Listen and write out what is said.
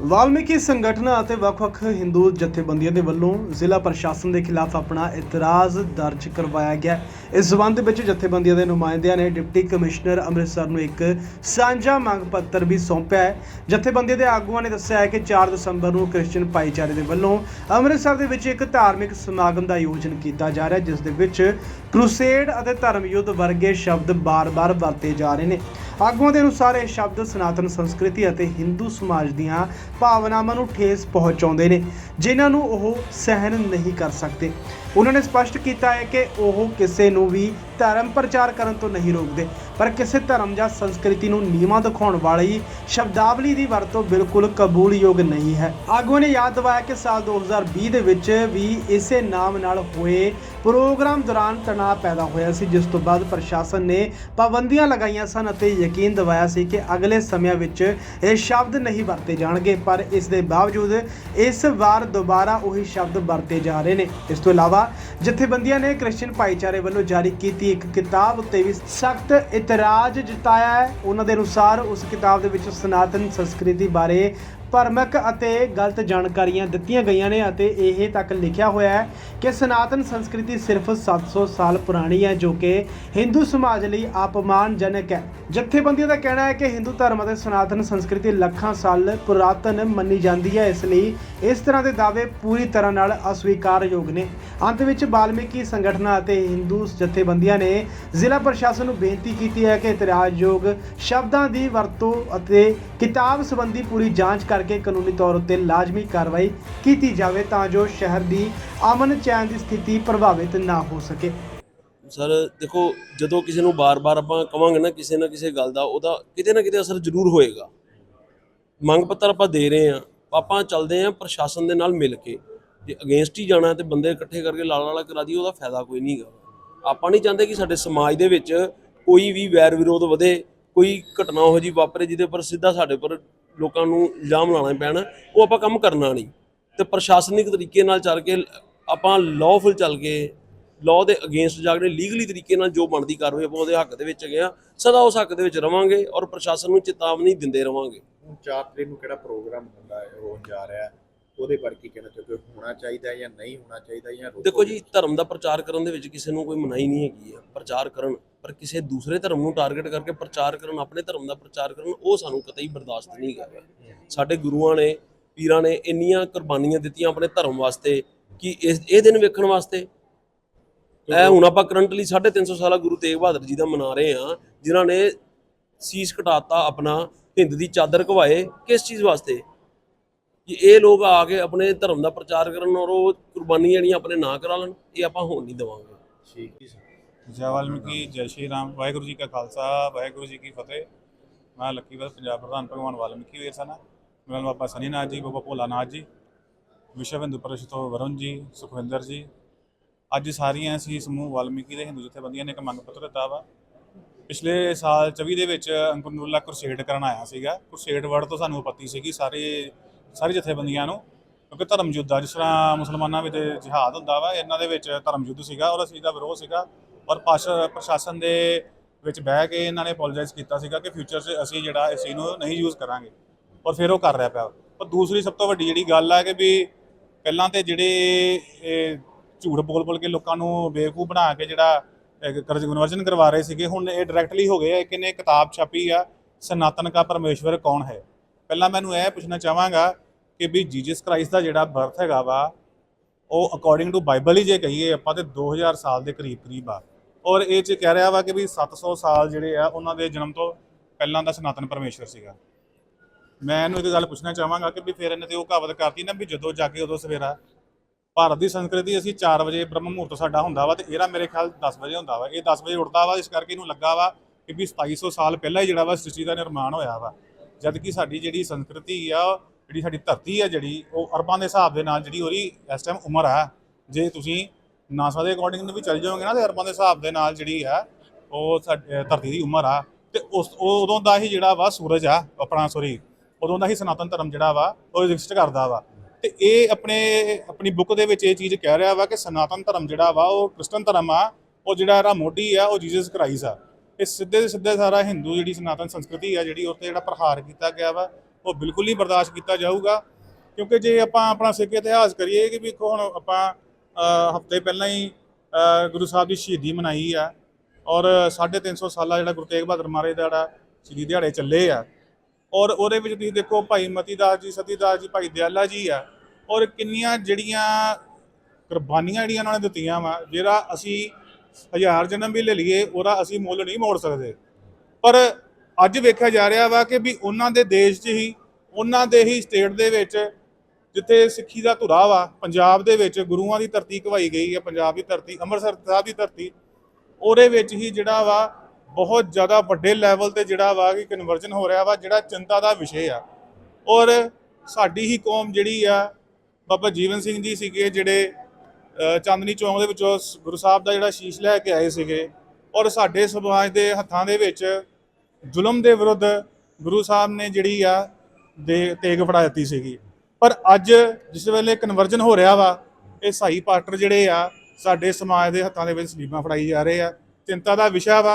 ਵਾਲਮੀਕੀ ਸੰਗਠਨਾਂ ਅਤੇ ਵੱਖ-ਵੱਖ ਹਿੰਦੂ ਜਥੇਬੰਦੀਆਂ ਦੇ ਵੱਲੋਂ ਜ਼ਿਲ੍ਹਾ ਪ੍ਰਸ਼ਾਸਨ ਦੇ ਖਿਲਾਫ ਆਪਣਾ ਇਤਰਾਜ਼ ਦਰਜ ਕਰਵਾਇਆ ਗਿਆ। ਇਸ ਸਬੰਧ ਵਿੱਚ ਜਥੇਬੰਦੀਆਂ ਦੇ ਨੁਮਾਇੰਦਿਆਂ ਨੇ ਡਿਪਟੀ ਕਮਿਸ਼ਨਰ ਅੰਮ੍ਰਿਤਸਰ ਨੂੰ ਇੱਕ ਸਾਂਝਾ ਮੰਗ ਪੱਤਰ ਵੀ ਸੌਂਪਿਆ ਹੈ। ਜਥੇਬੰਦੀਆਂ ਦੇ ਆਗੂਆਂ ਨੇ ਦੱਸਿਆ ਹੈ ਕਿ 4 ਦਸੰਬਰ ਨੂੰ ਕ੍ਰਿਸਚੀਅਨ ਭਾਈਚਾਰੇ ਦੇ ਵੱਲੋਂ ਅੰਮ੍ਰਿਤਸਰ ਦੇ ਵਿੱਚ ਇੱਕ ਧਾਰਮਿਕ ਸਮਾਗਮ ਦਾ ਆਯੋਜਨ ਕੀਤਾ ਜਾ ਰਿਹਾ ਜਿਸ ਦੇ ਵਿੱਚ ਕ੍ਰੂਸੇਡ ਅਤੇ ਧਰਮ ਯੁੱਧ ਵਰਗੇ ਸ਼ਬਦ ਬਾਰ-ਬਾਰ ਵਰਤੇ ਜਾ ਰਹੇ ਨੇ। ਆਗੂਆਂ ਦੇ ਅਨੁਸਾਰ ਇਹ ਸ਼ਬਦ ਸਨਾਤਨ ਸੰਸਕ੍ਰਿਤੀ ਅਤੇ ਹਿੰਦੂ ਸਮਾਜ ਦੀਆਂ ਭਾਵਨਾਵਾਂ ਨੂੰ ਠੇਸ ਪਹੁੰਚਾਉਂਦੇ ਨੇ, ਜਿਨ੍ਹਾਂ ਨੂੰ ਉਹ ਸਹਿਣ ਨਹੀਂ ਕਰ ਸਕਦੇ। ਉਹਨਾਂ ਨੇ ਸਪਸ਼ਟ ਕੀਤਾ ਹੈ ਕਿ ਉਹ ਕਿਸੇ ਨੂੰ ਵੀ ਧਰਮ ਪ੍ਰਚਾਰ ਕਰਨ ਤੋਂ ਨਹੀਂ ਰੋਕਦੇ, ਪਰ ਕਿਸੇ ਧਰਮ ਜਾਂ ਸੰਸਕ੍ਰਿਤੀ ਨੂੰ ਨੀਵਾਂ ਦਿਖਾਉਣ ਵਾਲੀ ਸ਼ਬਦਾਵਲੀ ਦੀ ਵਰਤੋਂ ਬਿਲਕੁਲ ਕਬੂਲਯੋਗ ਨਹੀਂ ਹੈ। ਆਗੂਆਂ ਨੇ ਯਾਦ ਦਿਵਾਇਆ ਕਿ ਸਾਲ 2020 ਦੇ ਵਿੱਚ ਵੀ ਇਸੇ ਨਾਮ ਨਾਲ ਹੋਏ ਪ੍ਰੋਗਰਾਮ ਦੌਰਾਨ ਤਣਾਅ ਪੈਦਾ ਹੋਇਆ ਸੀ, ਜਿਸ ਤੋਂ ਬਾਅਦ ਪ੍ਰਸ਼ਾਸਨ ਨੇ ਪਾਬੰਦੀਆਂ ਲਗਾਈਆਂ ਸਨ ਅਤੇ ਯਕੀਨ ਦਿਵਾਇਆ ਸੀ ਕਿ ਅਗਲੇ ਸਮਿਆਂ ਵਿੱਚ ਇਹ ਸ਼ਬਦ ਨਹੀਂ ਵਰਤੇ ਜਾਣਗੇ, ਪਰ ਇਸ ਦੇ ਬਾਵਜੂਦ ਇਸ ਵਾਰ ਦੁਬਾਰਾ ਉਹੀ ਸ਼ਬਦ ਵਰਤੇ ਜਾ ਰਹੇ ਨੇ। ਇਸ ਤੋਂ ਇਲਾਵਾ ਜਥੇਬੰਦੀਆਂ ਨੇ ਕ੍ਰਿਸਚੀਅਨ ਭਾਈਚਾਰੇ ਵੱਲੋਂ ਜਾਰੀ ਕੀਤੀ ਇੱਕ ਕਿਤਾਬ ਉੱਤੇ ਵੀ ਸਖਤ ਇਤਰਾਜ਼ ਜਤਾਇਆ ਹੈ। ਉਹਨਾਂ ਦੇ ਅਨੁਸਾਰ ਉਸ ਕਿਤਾਬ ਦੇ ਵਿੱਚ ਸਨਾਤਨ ਸੰਸਕ੍ਰਿਤੀ ਬਾਰੇ ਭਰਮਕ ਅਤੇ ਗਲਤ ਜਾਣਕਾਰੀਆਂ ਦਿੱਤੀਆਂ ਗਈਆਂ ਨੇ ਅਤੇ ਇਹ ਤੱਕ ਲਿਖਿਆ ਹੋਇਆ ਹੈ ਕਿ ਸਨਾਤਨ ਸੰਸਕ੍ਰਿਤੀ ਸਿਰਫ 700 ਸਾਲ ਪੁਰਾਣੀ ਹੈ, ਜੋ ਕਿ ਹਿੰਦੂ ਸਮਾਜ ਲਈ ਅਪਮਾਨਜਨਕ ਹੈ। ਜਥੇਬੰਦੀਆਂ ਦਾ ਕਹਿਣਾ ਹੈ ਕਿ ਹਿੰਦੂ ਧਰਮ ਅਤੇ ਸਨਾਤਨ ਸੰਸਕ੍ਰਿਤੀ ਲੱਖਾਂ ਸਾਲ ਪੁਰਾਤਨ ਮੰਨੀ ਜਾਂਦੀ ਹੈ, ਇਸ ਲਈ ਇਸ ਤਰ੍ਹਾਂ ਦੇ ਦਾਅਵੇ ਪੂਰੀ ਤਰ੍ਹਾਂ ਨਾਲ ਅਸਵੀਕਾਰਯੋਗ ਨੇ। ਅੰਤ ਵਿੱਚ ਬਾਲਮੀਕੀ ਸੰਗਠਨਾਂ ਅਤੇ ਹਿੰਦੂ ਜਥੇਬੰਦੀਆਂ ਨੇ ਜ਼ਿਲ੍ਹਾ ਪ੍ਰਸ਼ਾਸਨ ਨੂੰ ਬੇਨਤੀ ਕੀਤੀ ਹੈ ਕਿ ਇਤਰਾਜ਼ਯੋਗ ਸ਼ਬਦਾਂ ਦੀ ਵਰਤੋਂ ਅਤੇ ਕਿਤਾਬ ਸੰਬੰਧੀ ਪੂਰੀ ਜਾਂਚ ਕਰਕੇ ਕਾਨੂੰਨੀ ਤੌਰ ਉੱਤੇ ਲਾਜ਼ਮੀ ਕਾਰਵਾਈ ਕੀਤੀ ਜਾਵੇ ਤਾਂ ਜੋ ਸ਼ਹਿਰ ਦੀ ਅਮਨ ਚੈਨ ਦੀ ਸਥਿਤੀ ਪ੍ਰਭਾਵਿਤ ਨਾ ਹੋ ਸਕੇ। ਸਰ, ਦੇਖੋ, ਜਦੋਂ ਕਿਸੇ ਨੂੰ ਬਾਰ-ਬਾਰ ਆਪਾਂ ਕਵਾਂਗੇ ਨਾ ਕਿਸੇ ਨਾ ਕਿਸੇ ਗੱਲ ਦਾ, ਉਹਦਾ ਕਿਤੇ ਨਾ ਕਿਤੇ ਅਸਰ ਜ਼ਰੂਰ ਹੋਏਗਾ। ਮੰਗ ਪੱਤਰ ਆਪਾਂ ਦੇ ਰਹੇ ਆ ਆਪਾਂ ਚੱਲਦੇ ਆ ਪ੍ਰਸ਼ਾਸਨ ਦੇ ਨਾਲ ਮਿਲ ਕੇ। ਜੇ ਅਗੇਂਸਟ ਹੀ ਜਾਣਾ ਤੇ ਬੰਦੇ ਇਕੱਠੇ ਕਰਕੇ ਲਾਲ ਲਾਲਾ ਕਰਾ ਦੀ ਉਹਦਾ ਫਾਇਦਾ ਕੋਈ ਨਹੀਂਗਾ ਆਪਾਂ ਨਹੀਂ ਚਾਹੁੰਦੇ ਕਿ ਸਾਡੇ ਸਮਾਜ ਦੇ ਵਿੱਚ ਕੋਈ ਵੀ ਵੈਰ ਵਿਰੋਧ ਵਧੇ ਕੋਈ ਘਟਨਾ ਹੋ ਜੀ ਵਾਪਰੇ ਜਿਹਦੇ ਪਰ ਸਿੱਧਾ ਸਾਡੇ ਪਰ ਲੋਕਾਂ ਨੂੰ ਇਲਜ਼ਾਮ ਲਾਣਾ ਪੈਣ ਉਹ ਆਪਾਂ ਕੰਮ ਕਰਨਾ ਨਹੀਂ। ਤੇ ਪ੍ਰਸ਼ਾਸਨਿਕ ਤਰੀਕੇ ਨਾਲ ਚੱਲ ਕੇ ਆਪਾਂ ਲਾਅਫੁਲ ਚੱਲ ਕੇ ਲਾਅ ਦੇ ਅਗੇਂਸਟ ਜਾ ਕੇ ਲੀਗਲੀ ਤਰੀਕੇ ਨਾਲ ਜੋ ਬਣਦੀ ਕਾਰਵਾਈ ਆਪਾਂ ਉਹਦੇ ਹੱਕ ਦੇ ਵਿੱਚ ਹੈਗੇ ਆ ਸਦਾ ਉਸ ਹੱਕ ਦੇ ਵਿੱਚ ਰਵਾਂਗੇ ਔਰ ਪ੍ਰਸ਼ਾਸਨ ਨੂੰ ਚੇਤਾਵਨੀ ਦਿੰਦੇ ਰਵਾਂਗੇ। 4 ਤਰੀਕ ਨੂੰ ਕਿਹੜਾ ਪ੍ਰੋਗਰਾਮ ਹੁੰਦਾ ਹੈ ਹੋਣ ਜਾ ਰਿਹਾ ਹੈ ਉਹਦੇ ਬਾਰੇ ਕੀ ਕਹਿਣਾ ਚਾਹੁੰਦੇ ਹੋ ਹੋਣਾ ਚਾਹੀਦਾ ਹੈ ਜਾਂ ਨਹੀਂ ਹੋਣਾ ਚਾਹੀਦਾ ਜਾਂ ਦੇਖੋ ਜੀ ਧਰਮ ਦਾ ਪ੍ਰਚਾਰ ਕਰਨ ਦੇ ਵਿੱਚ ਕਿਸੇ ਨੂੰ ਕੋਈ ਮਨਾਹੀ ਨਹੀਂ ਹੈਗੀ ਆ ਪ੍ਰਚਾਰ ਕਰਨ ਪਰ ਕਿਸੇ ਦੂਸਰੇ ਧਰਮ ਨੂੰ ਟਾਰਗੇਟ ਕਰਕੇ ਪ੍ਰਚਾਰ ਕਰਨ, ਆਪਣੇ ਧਰਮ ਦਾ ਪ੍ਰਚਾਰ ਕਰਨ, ਉਹ ਸਾਨੂੰ ਕਤਈ ਬਰਦਾਸ਼ਤ ਨਹੀਂ ਹੈਗਾ ਸਾਡੇ ਗੁਰੂਆਂ ਨੇ, ਪੀਰਾਂ ਨੇ ਇੰਨੀਆਂ ਕੁਰਬਾਨੀਆਂ ਦਿੱਤੀਆਂ ਆਪਣੇ ਧਰਮ ਵਾਸਤੇ ਕਿ ਇਸ ਇਹ ਦਿਨ ਵੇਖਣ ਵਾਸਤੇ। ਇਹ ਹੁਣ ਆਪਾਂ ਕਰੰਟਲੀ 350 ਸਾਲਾ ਗੁਰੂ ਤੇਗ ਬਹਾਦਰ ਜੀ ਦਾ ਮਨਾ ਰਹੇ ਆ ਜਿਨ੍ਹਾਂ ਨੇ ਸੀਸ ਕਟਾਤਾ ਆਪਣਾ, ਹਿੰਦ ਦੀ ਚਾਦਰ ਘਵਾਏ ਕਿਸ ਚੀਜ਼ ਵਾਸਤੇ? ਕਿ ਇਹ ਲੋਕ ਆ ਕੇ ਆਪਣੇ ਧਰਮ ਦਾ ਪ੍ਰਚਾਰ ਕਰਨ ਔਰ ਉਹ ਕੁਰਬਾਨੀਆਂ ਜਿਹੜੀਆਂ ਆਪਣੇ ਨਾ ਕਰਾ ਲੈਣ, ਇਹ ਆਪਾਂ ਹੋਣ ਨਹੀਂ ਦੇਵਾਂਗੇ। ਠੀਕ ਹੈ ਜੈ ਵਾਲਮੀਕੀ, ਜੈ ਸ਼੍ਰੀ ਰਾਮ। ਵਾਹਿਗੁਰੂ ਜੀ ਕਾ ਖਾਲਸਾ, ਵਾਹਿਗੁਰੂ ਜੀ ਕੀ ਫਤਿਹ। ਮੈਂ ਲੱਕੀਵਰ ਪੰਜਾਬ ਪ੍ਰਧਾਨ ਭਗਵਾਨ ਵਾਲਮੀਕੀ ਵੀਰ ਸਨ। ਮੇਰਾ ਨਾਮ ਬਾਬਾ ਸਨੀਨਾਥ ਜੀ, ਬਾਬਾ ਭੋਲਾਨਾਥ ਜੀ, ਵਿਸ਼ਵ ਹਿੰਦੂ ਪਰਿਸ਼ਦ ਤੋਂ ਵਰੁਣ ਜੀ, ਸੁਖਵਿੰਦਰ ਜੀ। ਅੱਜ ਸਾਰੀਆਂ ਅਸੀਂ ਸਮੂਹ ਵਾਲਮੀਕੀ ਦੇ ਹਿੰਦੂ ਜਥੇਬੰਦੀਆਂ ਨੇ ਇੱਕ ਮੰਗ ਪੱਤਰ ਦਿੱਤਾ ਵਾ। ਪਿਛਲੇ ਸਾਲ 24 ਦੇ ਵਿੱਚ ਅੰਕੁਰਨੂਲਾ ਕੁਰਸੇਡ ਕਰਨ ਆਇਆ ਸੀਗਾ। ਕੁਰਸੇਡ ਵਰਡ ਤੋਂ ਸਾਨੂੰ ਆਪੱਤੀ ਸੀਗੀ ਸਾਰੇ, ਸਾਰੀ ਜਥੇਬੰਦੀਆਂ ਨੂੰ। ਕਿਉਂਕਿ ਧਰਮ ਯੁੱਧ ਆ, ਜਿਸ ਤਰ੍ਹਾਂ ਮੁਸਲਮਾਨਾਂ ਵਿੱਚ ਜਿਹਾਦ ਹੁੰਦਾ ਵਾ, ਇਹਨਾਂ ਦੇ ਵਿੱਚ ਧਰਮ ਯੁੱਧ ਸੀਗਾ ਔਰ ਅਸੀਂ ਦਾ ਵਿਰੋਧ ਸੀਗਾ। ਔਰ ਪਾਸ਼- ਪ੍ਰਸ਼ਾਸਨ ਦੇ ਵਿੱਚ ਬਹਿ ਕੇ ਇਹਨਾਂ ਨੇ ਅਪੋਲੋਜਾਈਜ਼ ਕੀਤਾ ਸੀਗਾ ਕਿ ਫਿਊਚਰ 'ਚ ਅਸੀਂ ਜਿਹੜਾ ਇਸ ਚੀਜ਼ ਨੂੰ ਨਹੀਂ ਯੂਜ਼ ਕਰਾਂਗੇ ਔਰ ਫਿਰ ਉਹ ਕਰ ਰਿਹਾ ਪਿਆ। ਪਰ ਦੂਸਰੀ ਸਭ ਤੋਂ ਵੱਡੀ ਜਿਹੜੀ ਗੱਲ ਆ ਕਿ ਵੀ ਪਹਿਲਾਂ ਤੇ ਜਿਹੜੇ ਇਹ ਝੂਠ ਬੋਲ ਬੋਲ ਕੇ ਲੋਕਾਂ ਨੂੰ ਬੇਵਕੂਫ ਬਣਾ ਕੇ ਜਿਹੜਾ ਇਹ ਕਰਜ਼ ਕਨਵਰਜਨ ਕਰਵਾ ਰਹੇ ਸੀਗੇ, ਹੁਣ ਇਹ ਡਾਇਰੈਕਟਲੀ ਹੋ ਗਏ ਆ ਕਿ ਨੇ ਕਿਤਾਬ ਛਾਪੀ ਆ, ਸਨਾਤਨ ਕਾ ਪਰਮੇਸ਼ਵਰ ਕੌਣ ਹੈ? ਪਹਿਲਾਂ ਮੈਨੂੰ ਇਹ ਪੁੱਛਣਾ ਚਾਹਾਂਗਾ ਕਿ ਵੀ ਜੀਸਸ ਕ੍ਰਾਈਸਟ ਦਾ ਜਿਹੜਾ ਬਰਥ ਹੈਗਾ ਵਾ, ਉਹ ਅਕੋਰਡਿੰਗ ਟੂ ਬਾਈਬਲ ਹੀ ਜੇ ਕਹੀਏ, ਆਪਾਂ ਤੇ 2000 ਸਾਲ ਦੇ ਕਰੀਬ ਕਰੀਬ ਆ। ਔਰ ਇਹ ਚ ਕਹਿ ਰਿਹਾ ਵਾ ਕਿ ਵੀ 700 ਸਾਲ ਜਿਹੜੇ ਆ, ਉਹਨਾਂ ਦੇ ਜਨਮ ਤੋਂ ਪਹਿਲਾਂ ਦਾ ਸਨਾਤਨ ਪਰਮੇਸ਼ਵਰ ਸੀਗਾ। ਮੈਂ ਇਹਨੂੰ ਇੱਕ ਗੱਲ ਪੁੱਛਣਾ ਚਾਹਾਂਗਾ ਕਿ ਵੀ ਫਿਰ ਇਹਨੇ ਤੇ ਉਹ ਕਹਾਵਤ ਕਰਤੀ ਨਾ ਵੀ ਜਦੋਂ ਜਾਗੇ ਉਦੋਂ ਸਵੇਰਾ ਭਾਰਤ ਦੀ ਸੰਸਕ੍ਰਿਤੀ ਅਸੀਂ 4 ਵਜੇ ਬ੍ਰਹਮ ਮੁਹੂਰਤ ਸਾਡਾ ਹੁੰਦਾ ਵਾ ਤੇ ਇਹਦਾ ਮੇਰੇ ਖਿਆਲ 10 ਵਜੇ ਹੁੰਦਾ ਵਾ। ਇਹ 10 ਵਜੇ ਉੱਠਦਾ ਵਾ, ਇਸ ਕਰਕੇ ਇਹਨੂੰ ਲੱਗਾ ਵਾ ਕਿ ਵੀ 2700 ਸਾਲ ਪਹਿਲਾਂ ਹੀ ਜਿਹੜਾ ਵਾ ਸ੍ਰਿਸ਼ਟੀ ਦਾ ਨਿਰਮਾਣ ਹੋਇਆ ਵਾ। ਜਦ ਕਿ ਸਾਡੀ ਜਿਹੜੀ ਸੰਸਕ੍ਰਿਤੀ ਆ, ਜਿਹੜੀ ਸਾਡੀ ਧਰਤੀ ਆ ਜਿਹੜੀ, ਉਹ ਅਰਬਾਂ ਦੇ ਹਿਸਾਬ ਦੇ ਨਾਲ ਜਿਹੜੀ ਉਹਦੀ ਇਸ ਟਾਈਮ ਉਮਰ ਆ, ਜੇ ਤੁਸੀਂ ਨਾਸਾ ਦੇ ਅਕੋਰਡਿੰਗ ਵੀ ਚੱਲ ਜਾਓਗੇ ਨਾ ਤੇ ਅਰਬਾਂ ਦੇ ਹਿਸਾਬ ਦੇ ਨਾਲ ਜਿਹੜੀ ਆ, ਉਹ ਸਾਡੀ ਧਰਤੀ ਦੀ ਉਮਰ ਆ। ਤੇ ਉਸ, ਉਹ ਉਦੋਂ ਦਾ ਹੀ ਜਿਹੜਾ ਵਾ ਸੂਰਜ ਆ, ਆਪਣਾ ਸੋਰੀ ਉਦੋਂ ਦਾ ਹੀ ਸਨਾਤਨ ਧਰਮ ਜਿਹੜਾ ਵਾ, ਉਹ ਐਗਜ਼ਿਸਟ ਕਰਦਾ ਵਾ। ਤੇ ਇਹ ਆਪਣੇ, ਆਪਣੀ ਬੁੱਕ ਦੇ ਵਿੱਚ ਇਹ ਚੀਜ਼ ਕਹਿ ਰਿਹਾ ਵਾ ਕਿ ਸਨਾਤਨ ਧਰਮ ਜਿਹੜਾ ਵਾ, ਉਹ ਕ੍ਰਿਸਚਨ ਧਰਮ ਆ, ਉਹ ਜਿਹੜਾ ਇਹਦਾ ਮੋਢੀ ਆ, ਉਹ ਜੀਸਸ ਕ੍ਰਾਈਸਟ ਆ। ਇਹ ਸਿੱਧੇ ਦੇ ਸਿੱਧੇ ਸਾਰਾ ਹਿੰਦੂ ਜਿਹੜੀ ਸਨਾਤਨ ਸੰਸਕ੍ਰਿਤੀ ਆ, ਜਿਹੜੀ ਉੱਤੇ ਜਿਹੜਾ ਪ੍ਰਹਾਰ ਕੀਤਾ ਗਿਆ ਵਾ, ਉਹ ਬਿਲਕੁਲ ਨਹੀਂ ਬਰਦਾਸ਼ਤ ਕੀਤਾ ਜਾਊਗਾ। ਕਿਉਂਕਿ ਜੇ ਆਪਾਂ ਆਪਣਾ ਸਿੱਖ ਇਤਿਹਾਸ ਕਰੀਏ ਕਿ ਵੀ ਹੁਣ ਆਪਾਂ ਹਫ਼ਤੇ ਪਹਿਲਾਂ ਹੀ ਗੁਰੂ ਸਾਹਿਬ ਦੀ ਸ਼ਹੀਦੀ ਮਨਾਈ ਆ। ਔਰ 350 ਸਾਲਾ ਜਿਹੜਾ ਗੁਰੂ ਤੇਗ ਬਹਾਦਰ ਮਹਾਰਾਜ ਦਾ ਜਿਹੜਾ ਸ਼ਹੀਦੀ ਦਿਹਾੜੇ ਚੱਲੇ ਆ। ਔਰ ਉਹਦੇ ਵਿੱਚ ਤੁਸੀਂ ਦੇਖੋ ਭਾਈ ਮਤੀ ਦਾਸ ਜੀ ਸਤੀਦਾਸ ਜੀ, ਭਾਈ ਦਿਆਲਾ ਜੀ ਆ। ਔਰ ਕਿੰਨੀਆਂ ਜਿਹੜੀਆਂ ਕੁਰਬਾਨੀਆਂ ਜਿਹੜੀਆਂ ਉਹਨਾਂ ਨੇ ਦਿੱਤੀਆਂ ਵਾ, ਜਿਹੜਾ ਅਸੀਂ ਹਜ਼ਾਰ ਜਨਮ ਵੀ ਲੈ ਲਈਏ, ਉਹਦਾ ਅਸੀਂ ਮੁੱਲ ਨਹੀਂ ਮੋੜ ਸਕਦੇ। ਪਰ ਅੱਜ ਵੇਖਿਆ ਜਾ ਰਿਹਾ ਵਾ ਕਿ ਵੀ ਉਹਨਾਂ ਦੇ ਦੇਸ਼ 'ਚ ਹੀ, ਉਹਨਾਂ ਦੇ ਹੀ ਸਟੇਟ ਦੇ ਵਿੱਚ ਜਿੱਥੇ ਸਿੱਖੀ ਦਾ ਧੁਰਾ ਵਾ, ਪੰਜਾਬ ਦੇ ਵਿੱਚ ਗੁਰੂਆਂ ਦੀ ਧਰਤੀ ਕਵਾਈ ਗਈ ਹੈ, ਪੰਜਾਬ ਦੀ ਧਰਤੀ, ਅੰਮ੍ਰਿਤਸਰ ਸਾਹਿਬ ਦੀ ਧਰਤੀ। ਉਹਦੇ ਵਿੱਚ ਹੀ ਜਿਹੜਾ ਵਾ, ਬਹੁਤ ਜ਼ਿਆਦਾ ਵੱਡੇ ਲੈਵਲ ਤੇ ਜਿਹੜਾ ਵਾ ਕਿ ਕਨਵਰਜਨ ਹੋ ਰਿਹਾ ਵਾ, ਜਿਹੜਾ ਚਿੰਤਾ ਦਾ ਵਿਸ਼ੇ ਆ। ਔਰ ਸਾਡੀ ਹੀ ਕੌਮ ਜਿਹੜੀ ਆ, ਬਾਬਾ ਜੀਵਨ ਸਿੰਘ ਜੀ ਸੀਗੇ ਜਿਹੜੇ ਚਾਂਦਨੀ ਚੌਂਕ ਦੇ ਵਿੱਚੋਂ ਸ- ਗੁਰੂ ਸਾਹਿਬ ਦਾ ਜਿਹੜਾ ਸ਼ੀਸ਼ ਲੈ ਕੇ ਆਏ ਸੀਗੇ। ਔਰ ਸਾਡੇ ਸਮਾਜ ਦੇ ਹੱਥਾਂ ਦੇ ਵਿੱਚ ਜ਼ੁਲਮ ਦੇ ਵਿਰੁੱਧ ਗੁਰੂ ਸਾਹਿਬ ਨੇ ਜਿਹੜੀ ਆ, ਦੇ, ਤੇਗ ਫੜਾ ਦਿੱਤੀ ਸੀਗੀ। ਪਰ ਅੱਜ ਜਿਸ ਵੇਲੇ ਕਨਵਰਜਨ ਹੋ ਰਿਹਾ ਵਾ, ਇਹ ਸਾਈ ਪਾਸਟਰ ਜਿਹੜੇ ਆ, ਸਾਡੇ ਸਮਾਜ ਦੇ ਹੱਥਾਂ ਦੇ ਵਿੱਚ ਸਲੀਬਾਂ ਫੜਾਈ ਜਾ ਰਹੇ ਆ। ਚਿੰਤਾ ਦਾ ਵਿਸ਼ਾ ਵਾ